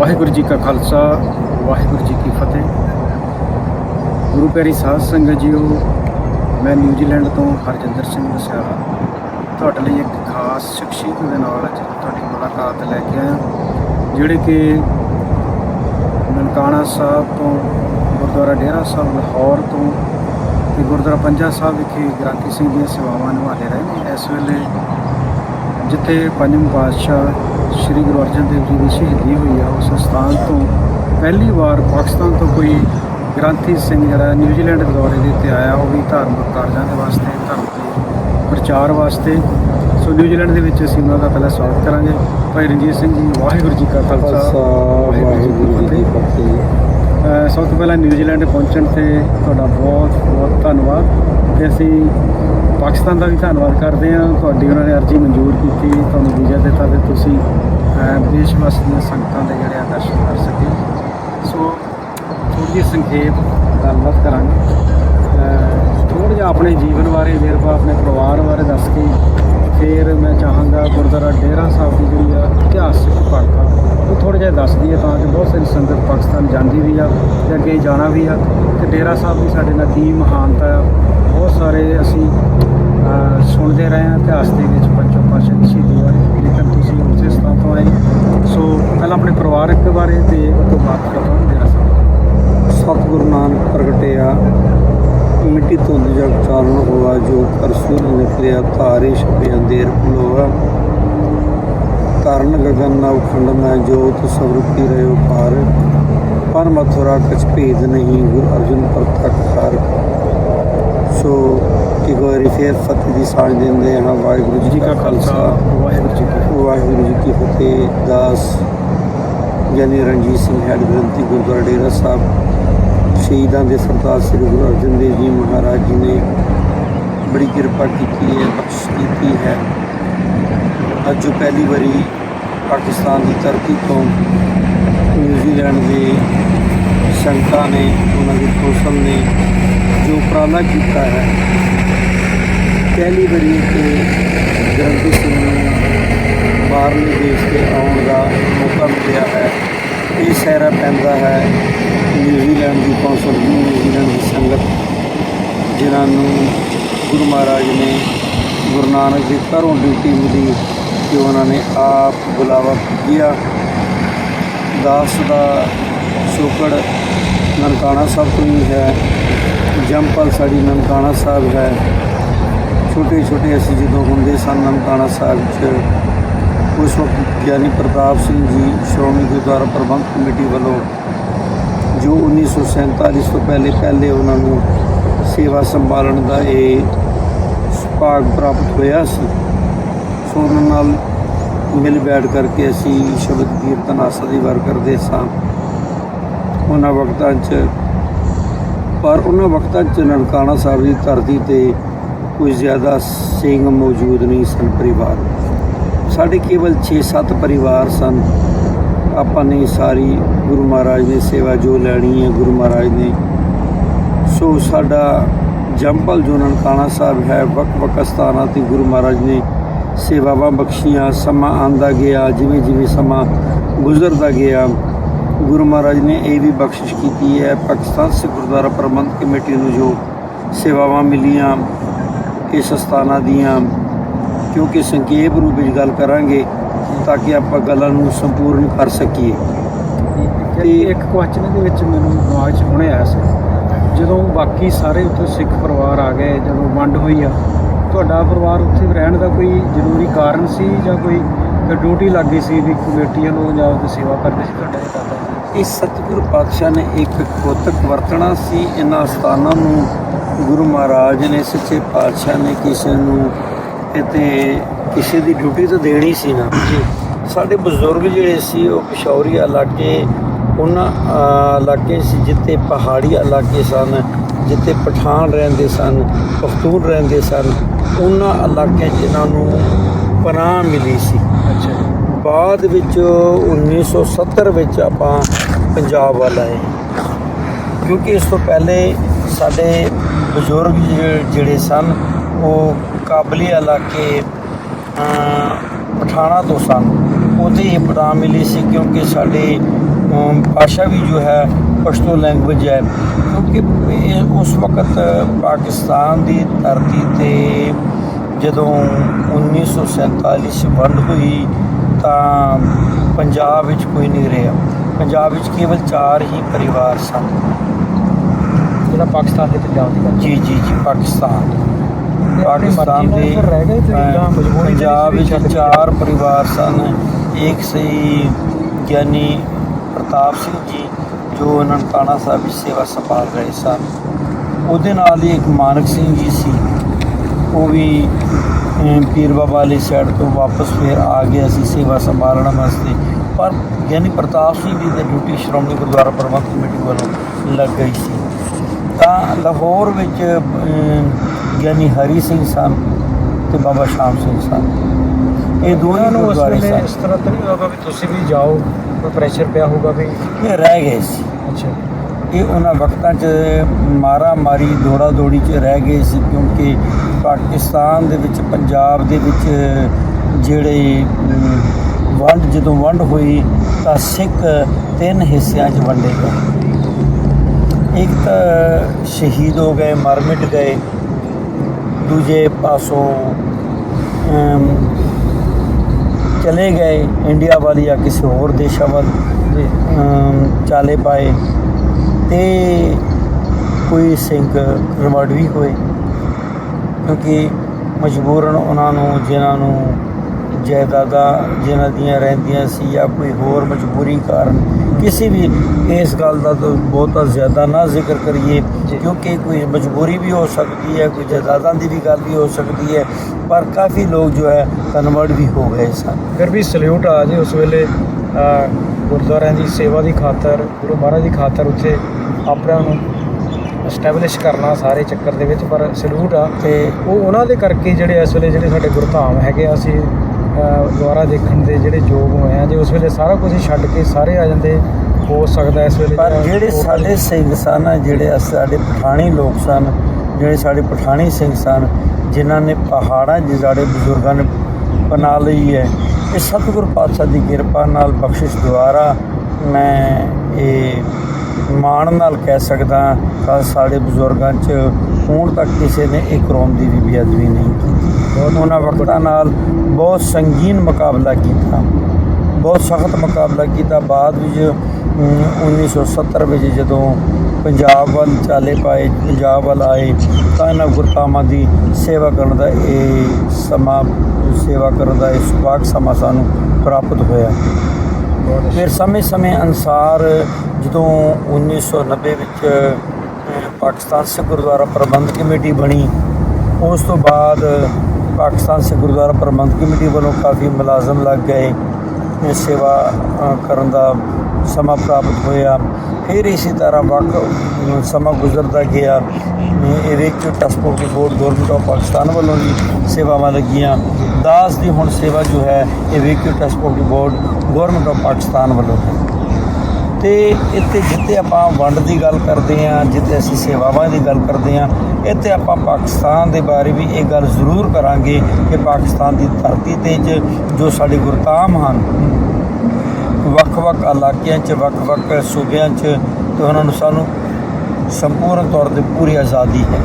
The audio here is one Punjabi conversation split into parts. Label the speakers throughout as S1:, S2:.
S1: ਵਾਹਿਗੁਰੂ ਜੀ ਕਾ ਖਾਲਸਾ, ਵਾਹਿਗੁਰੂ ਜੀ ਕੀ ਫਤਿਹ। ਗੁਰੂ ਪਿਆਰੀ ਸਾਧ ਸੰਗਤ ਜੀਓ, ਮੈਂ ਨਿਊਜ਼ੀਲੈਂਡ ਤੋਂ ਹਰਜਿੰਦਰ ਸਿੰਘ ਵਸਿਆਲਾ। ਤੁਹਾਡੇ ਲਈ ਇੱਕ ਖਾਸ ਸ਼ਖਸੀਅਤ ਦੇ ਨਾਲ ਅੱਜ ਤੁਹਾਡੀ ਮੁਲਾਕਾਤ ਲੈ ਕੇ ਆਇਆ। ਜਿਹੜੇ ਕਿ ਨਨਕਾਣਾ ਸਾਹਿਬ ਤੋਂ, ਗੁਰਦੁਆਰਾ ਡੇਰਾ ਸਾਹਿਬ ਲਾਹੌਰ ਤੋਂ ਤੇ ਗੁਰਦੁਆਰਾ ਪੰਜਾ ਸਾਹਿਬ ਵਿਖੇ ਗ੍ਰੰਥੀ ਸਿੰਘ ਦੀਆਂ ਸੇਵਾਵਾਂ ਨਿਭਾਉਂਦੇ ਰਹੇ ਨੇ। ਇਸ ਵੇਲੇ ਜਿੱਥੇ ਪੰਜਵੇਂ ਪਾਤਸ਼ਾਹ ਸ੍ਰੀ ਗੁਰੂ ਅਰਜਨ ਦੇਵ ਜੀ ਦੀ ਸ਼ਹੀਦੀ ਹੋਈ ਆ। ਉਸ ਸਥਾਨ ਤੋਂ ਪਹਿਲੀ ਵਾਰ ਪਾਕਿਸਤਾਨ ਤੋਂ ਕੋਈ ਗ੍ਰੰਥੀ ਸਿੰਘ ਜਿਹੜਾ ਨਿਊਜ਼ੀਲੈਂਡ ਦੇ ਦੌਰੇ ਦੇ ਉੱਤੇ ਆਇਆ ਉਹ ਵੀ ਧਾਰਮਿਕ ਕਾਰਜਾਂ ਦੇ ਵਾਸਤੇ ਧਰਮ ਦੇ ਪ੍ਰਚਾਰ ਵਾਸਤੇ। ਸੋ ਨਿਊਜ਼ੀਲੈਂਡ ਦੇ ਵਿੱਚ ਅਸੀਂ ਉਹਨਾਂ ਦਾ ਪਹਿਲਾਂ ਸਵਾਗਤ ਕਰਾਂਗੇ। ਭਾਈ ਰਣਜੀਤ ਸਿੰਘ ਜੀ ਵਾਹਿਗੁਰੂ ਜੀ ਕਾ ਖਾਲਸਾ
S2: ਵਾਹਿਗੁਰੂ ਜੀ ਕੀ ਫਤਿਹ।
S1: ਸਭ ਤੋਂ ਪਹਿਲਾਂ ਨਿਊਜ਼ੀਲੈਂਡ ਪਹੁੰਚਣ ਤੇ ਤੁਹਾਡਾ ਬਹੁਤ ਬਹੁਤ ਧੰਨਵਾਦ ਤੇ ਅਸੀਂ ਪਾਕਿਸਤਾਨ ਦਾ ਵੀ ਧੰਨਵਾਦ ਕਰਦੇ ਹਾਂ। ਤੁਹਾਡੀ ਉਹਨਾਂ ਨੇ ਅਰਜ਼ੀ ਮਨਜ਼ੂਰ ਕੀਤੀ, ਤੁਹਾਨੂੰ ਵੀਜ਼ਾ ਦਿੱਤਾ ਤੇ ਤੁਸੀਂ, ਅਹ ਦੇਸ਼ ਵਾਸੀ ਦੀਆਂ ਸੰਗਤਾਂ ਦੇ ਜਿਹੜੇ ਆ ਦਰਸ਼ਨ ਕਰ ਸਕੇ। ਸੋ ਥੋੜੀ ਜਿਹੀ ਸੰਖੇਪ ਗੱਲਬਾਤ ਕਰਾਂਗੇ। ਥੋੜਾ ਜਿਹਾ ਆਪਣੇ ਜੀਵਨ ਬਾਰੇ ਵੇਰਵਾ ਆਪਣੇ ਪਰਿਵਾਰ ਬਾਰੇ ਦੱਸ ਕੇ ਫਿਰ ਮੈਂ ਚਾਹਾਂਗਾ ਗੁਰਦੁਆਰਾ ਡੇਰਾ ਸਾਹਿਬ ਦੀ ਜਿਹੜੀ ਆ ਇਤਿਹਾਸਕ ਪੜਤਾ ਉਹ ਥੋੜਾ ਜਿਹਾ ਦੱਸ ਦਈਏ ਤਾਂ ਕਿ ਬਹੁਤ ਸਾਰੀ ਸੰਗਤ ਪਾਕਿਸਤਾਨ ਜਾਂਦੀ ਵੀ ਆ ਤੇ ਅੱਗੇ ਜਾਣਾ ਵੀ ਆ। ਤੇ ਡੇਰਾ ਸਾਹਿਬ ਦੀ ਸਾਡੇ ਨਾਲ ਕੀ ਮਹਾਨਤਾ ਆ। ਬਹੁਤ ਸਾਰੇ ਅਸੀਂ ਸੁਣਦੇ ਰਹੇ ਹਾਂ ਇਤਿਹਾਸ ਦੇ ਵਿੱਚ ਪੰਚੋ ਪਾਤਸ਼ਾਹ ਦੀ ਸ਼ਹੀਦੀ ਬਾਰੇ। ਲੇਕਿਨ ਤੁਸੀਂ ਉਸੇ ਸਥਾਨ ਤੋਂ ਆਏ, ਸੋ ਪਹਿਲਾਂ ਆਪਣੇ ਪਰਿਵਾਰਕ ਬਾਰੇ ਤੇ ਉਸ ਤੋਂ ਬਾਅਦ ਕਰਾਂਗੇ ਡੇਰਾ ਸਾਹਿਬ।
S2: ਸਤਿਗੁਰੂ ਨਾਨਕ ਪ੍ਰਗਟਿਆ, ਮਿੱਟੀ ਧੁੰਦ ਜਗ ਚਾਲਣ ਹੋਆ, ਜੋ ਕਰ ਸੂਰ ਨਿਕਲਿਆ ਤਾਰੇ ਛਪੇ ਅੰਧੇਰ ਭਲੋਆ ਕਰਨ ਗਗਨ ਨਵ ਖੰਡ ਮੈਂ ਜੋਤ ਸਵਰੂਪੀ ਰਹਿਓ ਪਾਰ ਪਰ ਮਥੁਰਾ ਕਛ ਭੇਦ ਨਹੀਂ ਗੁਰੂ ਅਰਜਨ ਪ੍ਰਤੱਖ ਹਰ ਸੋ ਇੱਕ ਵਾਰੀ ਫੇਰ ਫਤਿਹ ਦੀ ਸਾਂਝ ਦਿੰਦੇ ਹਾਂ ਵਾਹਿਗੁਰੂ
S1: ਜੀ ਕਾ ਖਾਲਸਾ ਵਾਹਿਗੁਰੂ ਜੀ ਕੀ
S2: ਵਾਹਿਗੁਰੂ ਜੀ ਕੀ ਫਤਿਹ ਦਾਸ ਗਿਆਨੀ ਰਣਜੀਤ ਸਿੰਘ ਹੈਡ ਗ੍ਰੰਥੀ ਗੁਰਦੁਆਰਾ ਡੇਰਾ ਸਾਹਿਬ। ਸ਼ਹੀਦਾਂ ਦੇ ਸਰਦਾਰ ਸ੍ਰੀ ਗੁਰੂ ਅਰਜਨ ਦੇਵ ਜੀ ਮਹਾਰਾਜ ਜੀ ਨੇ ਬੜੀ ਕਿਰਪਾ ਕੀਤੀ ਹੈ ਬਖਸ਼ ਕੀਤੀ ਹੈ। ਅੱਜ ਜੋ ਪਹਿਲੀ ਵਾਰੀ ਪਾਕਿਸਤਾਨ ਦੀ ਧਰਤੀ ਤੋਂ ਨਿਊਜ਼ੀਲੈਂਡ ਦੇ ਸੰਗਤਾਂ ਨੇ, ਉਹਨਾਂ ਦੇ ਕੌਂਸਲ ਨੇ ਜੋ ਉਪਰਾਲਾ ਕੀਤਾ ਹੈ, ਪਹਿਲੀ ਵਾਰੀ ਇੱਕ ਗ੍ਰੰਥੀ ਸਿੰਘ ਨੂੰ ਬਾਹਰਲੇ ਦੇਸ਼ ਤੇ ਆਉਣ ਦਾ ਮੌਕਾ ਮਿਲਿਆ ਹੈ। ਇਹ ਸਹਿਰਾ ਪੈਂਦਾ ਹੈ ਨਿਊਜ਼ੀਲੈਂਡ ਦੀ ਕੌਂਸਲ ਦੀ ਨਿਊਜ਼ੀਲੈਂਡ ਦੀ ਸੰਗਤ, ਜਿਨ੍ਹਾਂ ਨੂੰ ਗੁਰੂ ਮਹਾਰਾਜ ਨੇ ਗੁਰੂ ਨਾਨਕ ਦੇ ਘਰੋਂ ਡਿਊਟੀ ਮਿਲੀ। ਕਿ ਉਹਨਾਂ ਨੇ ਆਪ ਬੁਲਾਵਾ ਭੇਜਿਆ ਦਾਸ ਦਾ ਸ਼ੋਕੜ ਨਨਕਾਣਾ ਸਾਹਿਬ ਤੋਂ ਹੀ ਹੈ। ਜੰਪਲ ਸਾਡੀ ਨਨਕਾਣਾ ਸਾਹਿਬ ਹੈ। ਛੋਟੇ ਛੋਟੇ ਅਸੀਂ ਜਦੋਂ ਹੁੰਦੇ ਸਨ ਨਨਕਾਣਾ ਸਾਹਿਬ 'ਚ, ਉਸ ਵਕਤ ਗਿਆਨੀ ਪ੍ਰਤਾਪ ਸਿੰਘ ਜੀ ਸ਼੍ਰੋਮਣੀ ਗੁਰਦੁਆਰਾ ਪ੍ਰਬੰਧ ਕਮੇਟੀ ਵੱਲੋਂ ਜੋ 1947 ਤੋਂ ਪਹਿਲੇ ਪਹਿਲੇ ਉਹਨਾਂ ਨੂੰ ਸੇਵਾ ਸੰਭਾਲਣ ਦਾ ਇਹ ਸੁਭਾਗ ਪ੍ਰਾਪਤ ਹੋਇਆ ਸੀ ਸੋ ਉਹਨਾਂ ਨਾਲ ਮਿਲ ਬੈਠ ਕਰਕੇ ਅਸੀਂ ਸ਼ਬਦ ਕੀਰਤਨ ਆਸਾ ਦੀ ਵਾਰ ਕਰਦੇ ਸਾਂ। ਉਹਨਾਂ ਵਕਤਾਂ 'ਚ ਪਰ ਉਹਨਾਂ ਵਕਤਾਂ 'ਚ ਨਨਕਾਣਾ ਸਾਹਿਬ ਦੀ ਧਰਤੀ ਤੇ ਕੋਈ ਜ਼ਿਆਦਾ ਸਿੰਘ ਮੌਜੂਦ ਨਹੀਂ ਸਨ ਪਰਿਵਾਰ। ਸਾਡੇ ਕੇਵਲ 6-7 ਪਰਿਵਾਰ ਸਨ। ਆਪਾਂ ਨੇ ਸਾਰੀ ਗੁਰੂ ਮਹਾਰਾਜ ਨੇ ਸੇਵਾ ਜੋ ਲੈਣੀ ਹੈ ਗੁਰੂ ਮਹਾਰਾਜ ਨੇ। ਸੋ ਸਾਡਾ ਜੰਪਲ ਜੋ ਨਨਕਾਣਾ ਸਾਹਿਬ ਹੈ ਵੱਖ ਵੱਖ ਸਥਾਨਾਂ ਤੇ ਗੁਰੂ ਮਹਾਰਾਜ ਨੇ ਸੇਵਾਵਾਂ ਬਖਸ਼ੀਆਂ, ਸਮਾਂ ਆਂਦਾ ਗਿਆ, ਜਿਵੇਂ ਜਿਵੇਂ ਸਮਾਂ ਗੁਜ਼ਰਦਾ ਗਿਆ, ਗੁਰੂ ਮਹਾਰਾਜ ਨੇ ਇਹ ਵੀ ਬਖਸ਼ਿਸ਼ ਕੀਤੀ ਹੈ, ਪਾਕਿਸਤਾਨ ਸਿੱਖ ਗੁਰਦੁਆਰਾ ਪ੍ਰਬੰਧ ਕਮੇਟੀ ਨੂੰ ਜੋ ਸੇਵਾਵਾਂ ਮਿਲੀਆਂ ਇਸ ਸਥਾਨਾਂ ਦੀਆਂ, ਕਿਉਂਕਿ ਸੰਖੇਪ ਰੂਪ ਵਿੱਚ ਗੱਲ ਕਰਾਂਗੇ ਤਾਂ ਕਿ ਆਪਾਂ ਗੱਲਾਂ ਨੂੰ ਸੰਪੂਰਨ ਕਰ ਸਕੀਏ।
S1: ਤੇ ਇੱਕ ਕੁਐਸਚਨ ਦੇ ਵਿੱਚ ਮੈਨੂੰ ਦਿਮਾਗ 'ਚ ਹੁਣੇ ਆਇਆ ਸੀ, ਜਦੋਂ ਬਾਕੀ ਸਾਰੇ ਉੱਥੇ ਸਿੱਖ ਪਰਿਵਾਰ ਆ ਗਏ, ਜਦੋਂ ਵੰਡ ਹੋਈ ਆ ਤੁਹਾਡਾ ਪਰਿਵਾਰ ਉੱਥੇ ਰਹਿਣ ਦਾ ਕੋਈ ਜ਼ਰੂਰੀ ਕਾਰਨ ਸੀ ਜਾਂ ਕੋਈ ਡਿਊਟੀ ਲੱਗ ਗਈ ਸੀ ਵੀ ਕਮੇਟੀ ਵੱਲੋਂ ਜਾਂ ਉਹਦੀ ਸੇਵਾ ਕਰਦੇ ਸੀ ਤੁਹਾਡੇ ਜੀ
S2: ਇਸ ਸਤਿਗੁਰੂ ਪਾਤਸ਼ਾਹ ਨੇ ਇੱਕ ਕੋਤਕ ਵਰਤਣਾ ਸੀ। ਇਹਨਾਂ ਸਥਾਨਾਂ ਨੂੰ ਗੁਰੂ ਮਹਾਰਾਜ ਨੇ ਸੱਚੇ ਪਾਤਸ਼ਾਹ ਨੇ ਕਿਸੇ ਨੂੰ ਇਤੇ ਕਿਸੇ ਦੀ ਡਿਊਟੀ ਤਾਂ ਦੇਣੀ ਸੀ ਨਾ। ਜੀ। ਸਾਡੇ ਬਜ਼ੁਰਗ ਜਿਹੜੇ ਸੀ ਉਹ ਪਿਸ਼ੌਰੀ ਇਲਾਕੇ ਉਹਨਾਂ ਇਲਾਕੇ ਸੀ ਜਿੱਥੇ ਪਹਾੜੀ ਇਲਾਕੇ ਸਨ। ਜਿੱਥੇ ਪਠਾਨ ਰਹਿੰਦੇ ਸਨ ਪਖਤੂਨ ਰਹਿੰਦੇ ਸਨ ਉਹਨਾਂ ਇਲਾਕਿਆਂ 'ਚ ਇਹਨਾਂ ਨੂੰ ਪਨਾਹ ਮਿਲੀ ਸੀ।
S1: ਅੱਛਾ
S2: ਬਾਅਦ ਵਿੱਚ 1970 ਵਿੱਚ ਆਪਾਂ ਪੰਜਾਬ ਵੱਲ ਆਏ। ਕਿਉਂਕਿ ਇਸ ਤੋਂ ਪਹਿਲੇ ਸਾਡੇ ਬਜ਼ੁਰਗ ਜਿਹੜੇ- ਸਨ ਉਹ ਕਾਬਲੀ ਇਲਾਕੇ ਪਠਾਣਾ ਤੋਂ ਸਨ। ਉਹਦੇ ਹੀ ਬਦਾਮ ਮਿਲੀ ਸੀ ਕਿਉਂਕਿ ਸਾਡੇ ਭਾਸ਼ਾ ਵੀ ਜੋ ਹੈ ਪਸ਼ਤੋ ਲੈਂਗੁਏਜ ਹੈ। ਕਿਉਂਕਿ ਇਹ ਉਸ ਵਕਤ ਪਾਕਿਸਤਾਨ ਦੀ ਧਰਤੀ ਤੇ ਜਦੋਂ 1947 ਚ ਵੰਡ ਹੋਈ ਤਾਂ ਪੰਜਾਬ ਵਿੱਚ ਕੋਈ ਨਹੀਂ ਰਿਹਾ। ਪੰਜਾਬ ਵਿੱਚ ਕੇਵਲ ਚਾਰ ਹੀ ਪਰਿਵਾਰ ਸਨ।
S1: ਜਿਹੜਾ ਪਾਕਿਸਤਾਨ ਦੇ ਪੰਜਾਬ ਦੀ
S2: ਜੀ ਜੀ ਜੀ ਪਾਕਿਸਤਾਨ। ਪਾਕਿਸਤਾਨ ਦੇ ਪੰਜਾਬ
S1: ਵਿੱਚ ਕੇ?
S2: ਚਾਰ ਪਰਿਵਾਰ ਸਨ। ਇੱਕ ਸੀ ਗਿਆਨੀ ਪ੍ਰਤਾਪ ਸਿੰਘ ਜੀ ਜੋ ਨਨਕਾਣਾ ਸਾਹਿਬ ਵਿੱਚ ਸੇਵਾ ਸੰਭਾਲ ਰਹੇ ਸਨ, ਉਹਦੇ ਨਾਲ ਹੀ ਇੱਕ ਮਾਨਕ ਸਿੰਘ ਜੀ ਸੀ। ਉਹ ਵੀ ਪੀਰ ਬਾਬਾ ਵਾਲੀ ਸਾਈਡ ਤੋਂ ਵਾਪਸ ਫਿਰ ਆ ਗਿਆ ਸੀ ਸੇਵਾ ਸੰਭਾਲਣ ਵਾਸਤੇ। ਪਰ ਗਿਆਨੀ ਪ੍ਰਤਾਪ ਸਿੰਘ ਜੀ ਦੀ ਡਿਊਟੀ ਸ਼੍ਰੋਮਣੀ ਗੁਰਦੁਆਰਾ ਪ੍ਰਬੰਧਕ ਕਮੇਟੀ ਵੱਲੋਂ ਲੱਗ ਗਈ ਸੀ। ਤਾਂ ਲਾਹੌਰ ਵਿੱਚ ਗਿਆਨੀ ਹਰੀ ਸਿੰਘ ਸਨ ਤੇ ਬਾਬਾ ਸ਼ਾਮ ਸਿੰਘ ਸਨ। ਇਹ
S1: ਉਹਨਾਂ ਨੂੰ ਉਸ
S2: ਗੁਰਦੁਆਰੇ
S1: ਵੇਲੇ
S2: ਸਨ।
S1: ਇਸ ਤਰ੍ਹਾਂ ਤਾਂ ਨਹੀਂ ਹੋਗਾ ਵੀ ਤੁਸੀਂ ਵੀ ਜਾਓ ਕੋਈ ਪ੍ਰੈਸ਼ਰ ਪਿਆ ਹੋਊਗਾ ਵੀ?
S2: ਇਹ ਰਹਿ ਗਏ ਸੀ।
S1: ਅੱਛਾ।
S2: ਇਹ ਉਹਨਾਂ ਵਕਤਾਂ 'ਚ ਮਾਰਾ ਮਾਰੀ ਦੌੜਾ ਦੌੜੀ 'ਚ ਰਹਿ ਗਏ ਸੀ ਕਿਉਂਕਿ ਪਾਕਿਸਤਾਨ ਦੇ ਵਿੱਚ ਪੰਜਾਬ ਦੇ ਵਿੱਚ ਜਿਹੜੇ ਅਮ, ਵੰਡ ਜਦੋਂ ਵੰਡ ਹੋਈ ਤਾਂ ਸਿੱਖ ਤਿੰਨ ਹਿੱਸਿਆਂ 'ਚ ਵੰਡੇ ਗਏ। ਇੱਕ ਤਾਂ ਸ਼ਹੀਦ ਹੋ ਗਏ ਮਰ ਮਿਟ ਗਏ। ਦੂਜੇ ਪਾਸੋਂ ਅਮ, ਚਲੇ ਗਏ ਇੰਡੀਆ ਵੱਲ ਜਾਂ ਕਿਸੇ ਹੋਰ ਦੇਸ਼ਾਂ ਵੱਲ ਚਾਲੇ ਪਾਏ। ਤੇ ਕੋਈ ਸਿੰਘ ਰਿਵਰਟ ਵੀ ਹੋਏ, ਕਿਉਂਕਿ ਮਜਬੂਰਨ ਉਹਨਾਂ ਨੂੰ, ਜਿਨ੍ਹਾਂ ਨੂੰ ਜਾਇਦਾਦਾਂ ਜਿਨ੍ਹਾਂ ਦੀਆਂ ਰਹਿੰਦੀਆਂ ਸੀ ਜਾਂ ਕੋਈ ਹੋਰ ਮਜਬੂਰੀ ਕਾਰਨ ਕਿਸੇ ਵੀ ਇਸ ਗੱਲ ਦਾ ਤਾਂ ਬਹੁਤਾ ਜ਼ਿਆਦਾ ਨਾ ਜ਼ਿਕਰ ਕਰੀਏ। ਕਿਉਂਕਿ ਕੋਈ ਮਜਬੂਰੀ ਵੀ ਹੋ ਸਕਦੀ ਹੈ ਕੋਈ ਜਾਇਦਾਦਾਂ ਦੀ ਵੀ ਗੱਲ ਵੀ ਹੋ ਸਕਦੀ ਹੈ ਪਰ ਕਾਫੀ ਲੋਕ ਜੋ ਹੈ ਕਨਵਰਟ ਵੀ ਹੋ ਗਏ ਸਨ
S1: ਫਿਰ ਵੀ ਸਲੂਟ ਆ ਜੀ ਉਸ ਵੇਲੇ ਗੁਰਦੁਆਰਿਆਂ ਦੀ ਸੇਵਾ ਦੀ ਖਾਤਰ ਗੁਰੂ ਮਹਾਰਾਜ ਦੀ ਖਾਤਰ ਉੱਥੇ ਆਪਣਿਆਂ ਨੂੰ ਐਸਟੈਬਲਿਸ਼ ਕਰਨਾ ਸਾਰੇ ਚੱਕਰ ਦੇ ਵਿੱਚ ਪਰ ਸਲੂਟ ਆ
S2: ਤੇ
S1: ਉਹ ਉਹਨਾਂ ਦੇ ਕਰਕੇ ਜਿਹੜੇ ਇਸ ਵੇਲੇ ਜਿਹੜੇ ਸਾਡੇ ਗੁਰਧਾਮ ਹੈਗੇ ਆ ਅਸੀਂ ਅਹ, ਦੁਆਰਾ ਦੇਖਣ ਦੇ ਜਿਹੜੇ ਯੋਗ ਹੋਏ ਆ ਜੇ ਉਸ ਵੇਲੇ ਸਾਰਾ ਕੁਝ ਛੱਡ ਕੇ ਸਾਰੇ ਆ ਜਾਂਦੇ ਹੋ ਸਕਦਾ ਇਸ ਵੇਲੇ
S2: ਪਰ
S1: ਜਿਹੜਾ
S2: ਜਿਹੜੇ ਸਾਡੇ ਸਿੰਘ ਸਨ ਜਿਹੜੇ ਸਾਡੇ ਪਠਾਣੀ ਲੋਕ ਸਨ ਜਿਹੜੇ ਸਾਡੇ ਪਠਾਣੀ ਸਿੰਘ ਸਨ ਜਿਨ੍ਹਾਂ ਨੇ ਪਹਾੜਾਂ ਸਾਡੇ ਬਜ਼ੁਰਗਾਂ ਨੇ ਬਣਾ ਲਈ ਹੈ ਇਹ ਸਤਿਗੁਰ ਪਾਤਸ਼ਾਹ ਦੀ ਕਿਰਪਾ ਨਾਲ ਬਖਸ਼ਿਸ਼ ਦੁਆਰਾ ਮੈਂ ਇਹ ਮਾਣ ਨਾਲ ਕਹਿ ਸਕਦਾ ਕਿ ਸਾਡੇ ਬਜ਼ੁਰਗਾਂ 'ਚ ਹੁਣ ਤੱਕ ਕਿਸੇ ਨੇ ਇੱਕ ਰੋਮ ਦੀ ਵੀ ਬੇਅਦਬੀ ਨਹੀਂ ਕੀਤੀ। ਉਹਨਾਂ ਵਕਤਾਂ ਨਾਲ ਬਹੁਤ ਸੰਗੀਨ ਮੁਕਾਬਲਾ ਕੀਤਾ। ਬਹੁਤ ਸਖਤ ਮੁਕਾਬਲਾ ਕੀਤਾ। ਬਾਅਦ ਵਿੱਚ ਅਮ, 1970 ਵਿੱਚ ਜਦੋਂ ਪੰਜਾਬ ਵੱਲ ਚਾਲੇ ਪਾਏ ਪੰਜਾਬ ਵੱਲ ਆਏ ਤਾਂ ਇਹਨਾਂ ਗੁਰਤਾਮਾਂ ਦੀ ਸੇਵਾ ਕਰਨ ਦਾ ਇਹ ਸਮਾਂ ਸੇਵਾ ਕਰਨ ਦਾ ਇਹ ਸੁਭਾਗ ਸਮਾਂ ਸਾਨੂੰ ਪ੍ਰਾਪਤ ਹੋਇਆ। ਫਿਰ ਸਮੇਂ-ਸਮੇਂ ਅਨਸਾਰ ਜਦੋਂ 1990 ਵਿੱਚ ਪਾਕਿਸਤਾਨ ਸਿੱਖ ਗੁਰਦੁਆਰਾ ਪ੍ਰਬੰਧਕ ਕਮੇਟੀ ਬਣੀ ਉਸ ਤੋਂ ਬਾਅਦ ਪਾਕਿਸਤਾਨ ਸਿੱਖ ਗੁਰਦੁਆਰਾ ਪ੍ਰਬੰਧਕ ਕਮੇਟੀ ਵੱਲੋਂ ਕਾਫੀ ਮੁਲਾਜ਼ਮ ਲੱਗ ਗਏ। ਇਹ ਸੇਵਾ ਕਰਨ ਦਾ ਸਮਾਂ ਪ੍ਰਾਪਤ ਹੋਇਆ। ਫਿਰ ਇਸੇ ਤਰ੍ਹਾਂ ਵੱਖ ਸਮਾਂ ਗੁਜ਼ਰਦਾ ਗਿਆ। ਅਹ, ਇਹਦੇ ਵਿੱਚ transport board government of Pakistan ਵੱਲੋਂ ਵੀ ਸੇਵਾਵਾਂ ਲੱਗੀਆਂ। ਦਾਸ ਦੀ ਹੁਣ ਸੇਵਾ ਜੋ ਹੈ ਇਹ evacuee transport board government of Pakistan ਵੱਲੋਂ। ਤੇ ਇੱਥੇ ਜਿੱਥੇ ਆਪਾਂ ਵੰਡ ਦੀ ਗੱਲ ਕਰਦੇ ਹਾਂ ਜਿੱਥੇ ਅਸੀਂ ਸੇਵਾਵਾਂ ਦੀ ਗੱਲ ਕਰਦੇ ਹਾਂ ਇੱਥੇ ਆਪਾਂ ਪਾਕਿਸਤਾਨ ਦੇ ਬਾਰੇ ਵੀ ਇਹ ਗੱਲ ਜ਼ਰੂਰ ਕਰਾਂਗੇ ਕਿ ਪਾਕਿਸਤਾਨ ਦੀ ਧਰਤੀ ਤੇ ਜ- ਸਾਡੇ ਗੁਰਤਾਮ ਹਨ ਵੱਖ-ਵੱਖ ਇਲਾਕਿਆਂ 'ਚ ਵੱਖ-ਵੱਖ ਸੂਬਿਆਂ 'ਚ ਤੇ ਉਹਨਾਂ ਨੂੰ ਸਾਨੂੰ ਸੰਪੂਰਨ ਤੌਰ ਤੇ ਪੂਰੀ ਆਜ਼ਾਦੀ ਹੈ।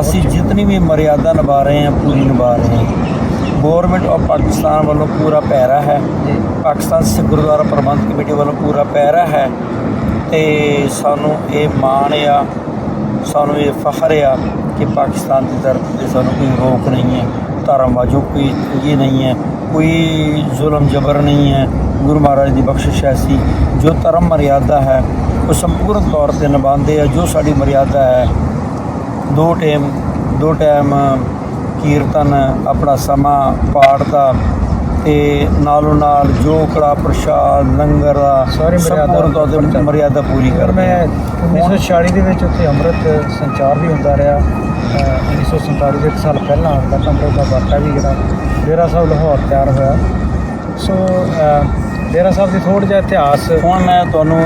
S2: ਅਸੀਂ ਜਿਤਨੀ ਵੀ ਮਰਿਆਦਾ ਨਿਭਾ ਰਹੇ ਹਾਂ ਪੂਰੀ ਨਿਭਾ ਰਹੇ ਹਾਂ। ਗਵਰਨਮੈਂਟ ਆਫ ਪਾਕਿਸਤਾਨ ਵੱਲੋਂ ਪੂਰਾ ਪੈਰਾ ਹੈ।
S1: ਜੀ।
S2: ਪਾਕਿਸਤਾਨ ਸਿੱਖ ਗੁਰਦੁਆਰਾ ਪ੍ਰਬੰਧਕ ਕਮੇਟੀ ਵੱਲੋਂ ਪੂਰਾ ਪੈਰਾ ਹੈ ਤੇ ਸਾਨੂੰ ਇਹ ਮਾਣ ਆ ਸਾਨੂੰ ਇਹ ਫਖਰ ਆ ਕਿ ਪਾਕਿਸਤਾਨ ਦੀ ਧਰਤੀ ਤੇ ਸਾਨੂੰ ਕੋਈ ਰੋਕ ਨਹੀਂ ਹੈ ਧਰਮ ਵਾਜੋ ਕੋਈ ਇਹ ਨਹੀਂ ਹੈ ਕੋਈ ਜ਼ੁਲਮ ਜ਼ਬਰ ਨਹੀਂ ਹੈ। ਗੁਰੂ ਮਹਾਰਾਜ ਦੀ ਬਖਸ਼ਿਸ਼ ਐਸੀ ਜੋ ਧਰਮ ਮਰਿਆਦਾ ਹੈ ਉਹ ਸੰਪੂਰਨ ਤੌਰ ਤੇ ਨਿਭਾਉਂਦੇ ਆ। ਜੋ ਸਾਡੀ ਮਰਿਆਦਾ ਹੈ ਦੋ ਟਾਈਮ ਦੋ ਟਾਈਮ ਕੀਰਤਨ ਆਪਣਾ ਸਮਾਂ ਪਾਠ ਦਾ ਤੇ ਨਾਲੋਂ ਨਾਲ ਜੋ ਕੜਾ ਪ੍ਰਸ਼ਾਦ ਲੰਗਰ ਦਾ
S1: ਸਾਰੀ ਮਰਿਆਦਾ
S2: ਤੇ ਮਰਿਆਦਾ ਪੂਰੀ ਕਰਦੇ
S1: ਮੈਂ
S2: ਹਾਂ
S1: 1946 ਦੇ ਵਿੱਚ ਉੱਥੇ ਅੰਮ੍ਰਿਤ ਸੰਚਾਰ ਵੀ ਹੁੰਦਾ ਰਿਹਾ। ਅਹ 1947 ਦੇ ਸਾਲ ਪਹਿਲਾਂ ਤੱਕ ਅੰਮ੍ਰਿਤ ਦਾ ਵਰਤਾ ਵੀ ਜਿਹੜਾ ਡੇਰਾ ਸਾਹਿਬ ਲਾਹੌਰ ਤਿਆਰ ਹੋਇਆ। ਸੋ ਡੇਰਾ ਸਾਹਿਬ ਦੀ ਥੋੜ੍ਹਾ ਜਿਹਾ ਇਤਿਹਾਸ
S2: ਹੁਣ ਮੈਂ ਤੁਹਾਨੂੰ